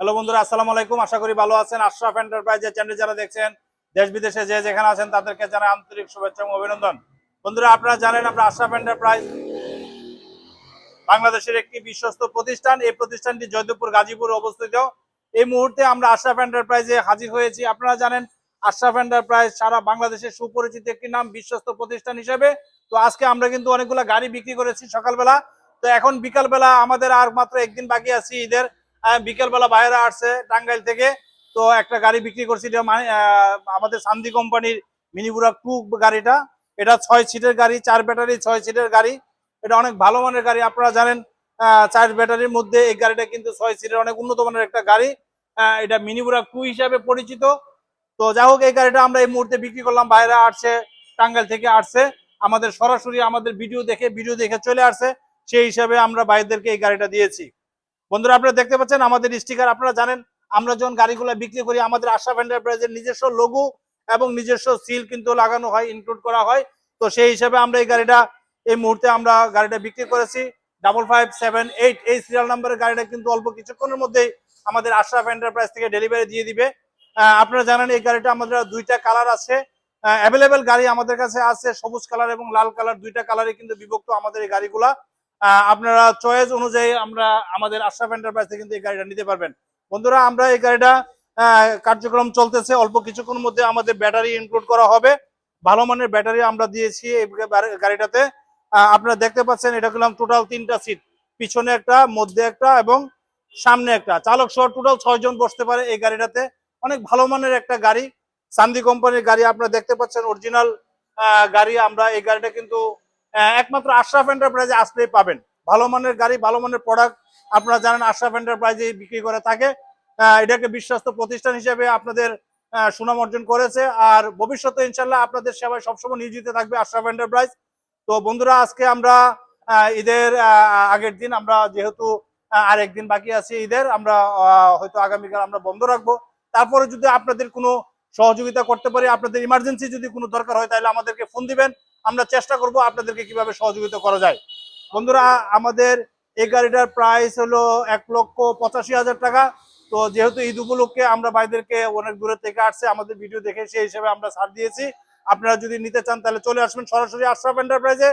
Hello বন্ধুরা, আসসালামু আলাইকুম। আশা করি ভালো আছেন। আশরাফ এন্টারপ্রাইজের চ্যানেল যারা দেখছেন, দেশ বিদেশে যে যেখানে আছেন, তাদেরকে জানাই আন্তরিক শুভেচ্ছা এবং অভিনন্দন। বন্ধুরা, আপনারা জানেন, আমরা আশরাফ এন্টারপ্রাইজ বাংলাদেশের একটি বিশ্বস্ত প্রতিষ্ঠান। এই প্রতিষ্ঠানটি জয়দেবপুর, গাজীপুরে অবস্থিত। এই মুহূর্তে আমরা আশরাফ এন্টারপ্রাইজে হাজির হয়েছি। আপনারা জানেন, আশরাফ এন্টারপ্রাইজ সারা বাংলাদেশের সুপরিচিত একটি নাম বিশ্বস্ত প্রতিষ্ঠান হিসেবে। তো আজকে আমরা কিন্তু অনেকগুলো গাড়ি বিক্রি করেছি সকালবেলা। তো এখন বিকালবেলা আমাদের আর মাত্র একদিন বাকি আছে ঈদের। বিকেলবেলা বাইরে আসছে টাঙ্গাইল থেকে। তো একটা গাড়ি বিক্রি করছি মানে আমাদের সান্দি কোম্পানির মিনিবুরা টু গাড়িটা। এটা ছয় সিটের গাড়ি, চার ব্যাটারি, ছয় সিটের গাড়ি। এটা অনেক ভালো মানের গাড়ি, আপনারা জানেন চার ব্যাটারির মধ্যে এই গাড়িটা কিন্তু ছয় সিটের অনেক উন্নত মানের একটা গাড়ি। এটা মিনিবুরা টু হিসাবে পরিচিত। তো যাই হোক, এই গাড়িটা আমরা এই মুহূর্তে বিক্রি করলাম, বাইরে আসছে, টাঙ্গাইল থেকে আসছে। আমাদের সরাসরি আমাদের ভিডিও দেখে ভিডিও দেখে চলে আসছে। সেই হিসাবে আমরা ভাইদেরকে এই গাড়িটা দিয়েছি। বন্ধুরা, আপনারা দেখতে পাচ্ছেন আমাদের স্টিকার আপনারা জানেন, আমরা যখন গাড়িগুলো বিক্রি করি, আমাদের আশরাফ এন্টারপ্রাইজের নিজস্ব লোগো এবং নিজস্ব সিল কিন্তু লাগানো হয় ইনক্লুড করা হয়। তো সেই হিসাবে আমরা এই গাড়িটা, এই মুহূর্তে আমরা গাড়িটা বিক্রি করেছি। ডাবল ফাইভ সেভেন এইট এই সিরিয়াল নাম্বারের গাড়িটা কিন্তু অল্প কিছুক্ষণের মধ্যেই আমাদের আশরাফ এন্টারপ্রাইজ থেকে ডেলিভারি দিয়ে দিবে। আপনারা জানেন এই গাড়িটা আমাদের দুইটা কালার আছে। অ্যাভেলেবেল গাড়ি আমাদের কাছে আছে, সবুজ কালার এবং লাল কালার দুইটা কালারই কিন্তু বিভক্ত আমাদের এই গাড়িগুলা। আপনারা চয়েস অনুযায়ী আমরা আমাদের আশরাফ এন্টারপ্রাইজ থেকে কিন্তু এই গাড়িটা নিতে পারবেন। বন্ধুরা, আমরা এই গাড়িটা কার্যক্রম চলতেছে। অল্প কিছুক্ষণের মধ্যে আমাদের ব্যাটারি ইনক্লুড করা হবে। ভালো মানের ব্যাটারি আমরা দিয়েছি এই গাড়িটাতে। আপনারা দেখতে পাচ্ছেন, এটা করলাম টোটাল তিনটা সিট পিছনে একটা, মধ্যে একটা এবং সামনে একটা। চালক সহ টোটাল ছয় জন বসতে পারে এই গাড়িটাতে। অনেক ভালো মানের একটা গাড়ি। সান্দি কোম্পানির গাড়ি আপনারা দেখতে পাচ্ছেন। অরিজিনাল গাড়ি। আমরা এই গাড়িটা কিন্তু একমাত্র আশরাফ এন্টারপ্রাইজে আসলেই পাবেন। ভালো মানের গাড়ি, ভালো মানের প্রোডাক্ট আপনারা জানেন আশরাফ এন্টারপ্রাইজে বিক্রি করে থাকে। এটাকে বিশ্বস্ত প্রতিষ্ঠান হিসেবে আপনাদের সুনাম অর্জন করেছে। আর ভবিষ্যতে ইনশাল্লাহ আপনাদের সেবায় সবসময় নিয়োজিত থাকবে আশরাফ এন্টারপ্রাইজ তো বন্ধুরা, আজকে আমরা ঈদের আগের দিন আমরা যেহেতু আর একদিন বাকি আছে ঈদের, আমরা হয়তো আগামীকাল আমরা বন্ধ রাখব। তারপরে যদি আপনাদের কোনো সহযোগিতা করতে পারি, আপনাদের ইমার্জেন্সি যদি কোনো দরকার হয়, তাহলে আমাদেরকে ফোন দিবেন। আমরা চেষ্টা করব আপনাদেরকে কীভাবে সহযোগিতা করা যায়। বন্ধুরা, আমাদের এই গাড়িটার প্রাইস হলো এক লক্ষ পঁচাশি হাজার টাকা। তো যেহেতু ঈদ উপলক্ষে আমরা ভাইদেরকে অনেক দূরে থেকে আসছে, আমাদের ভিডিও দেখে সেই হিসেবে আমরা ছাড় দিয়েছি। আপনারা যদি নিতে চান, তাহলে চলে আসবেন সরাসরি আশরাফ এন্টারপ্রাইজে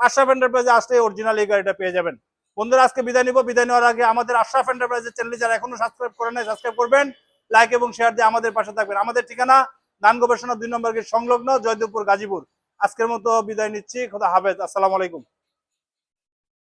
আশরাফ এন্টারপ্রাইজে আসলে অরিজিনাল এই গাড়িটা পেয়ে যাবেন। বন্ধুরা, আজকে বিদায় নিব। বিদায় নেওয়ার আগে আমাদের আশরাফ এন্টারপ্রাইজের চ্যানেল যারা এখনও সাবস্ক্রাইব করেন নাই সাবস্ক্রাইব করবেন। লাইক এবং শেয়ার দিয়ে আমাদের পাশে থাকবেন। আমাদের ঠিকানা ধান গবেষণা দুই নম্বর সংলগ্ন, জয়দেবপুর, গাজীপুর। আজকের মতো বিদায় নিচ্ছি খোদা হাফেজ আসসালামু আলাইকুম।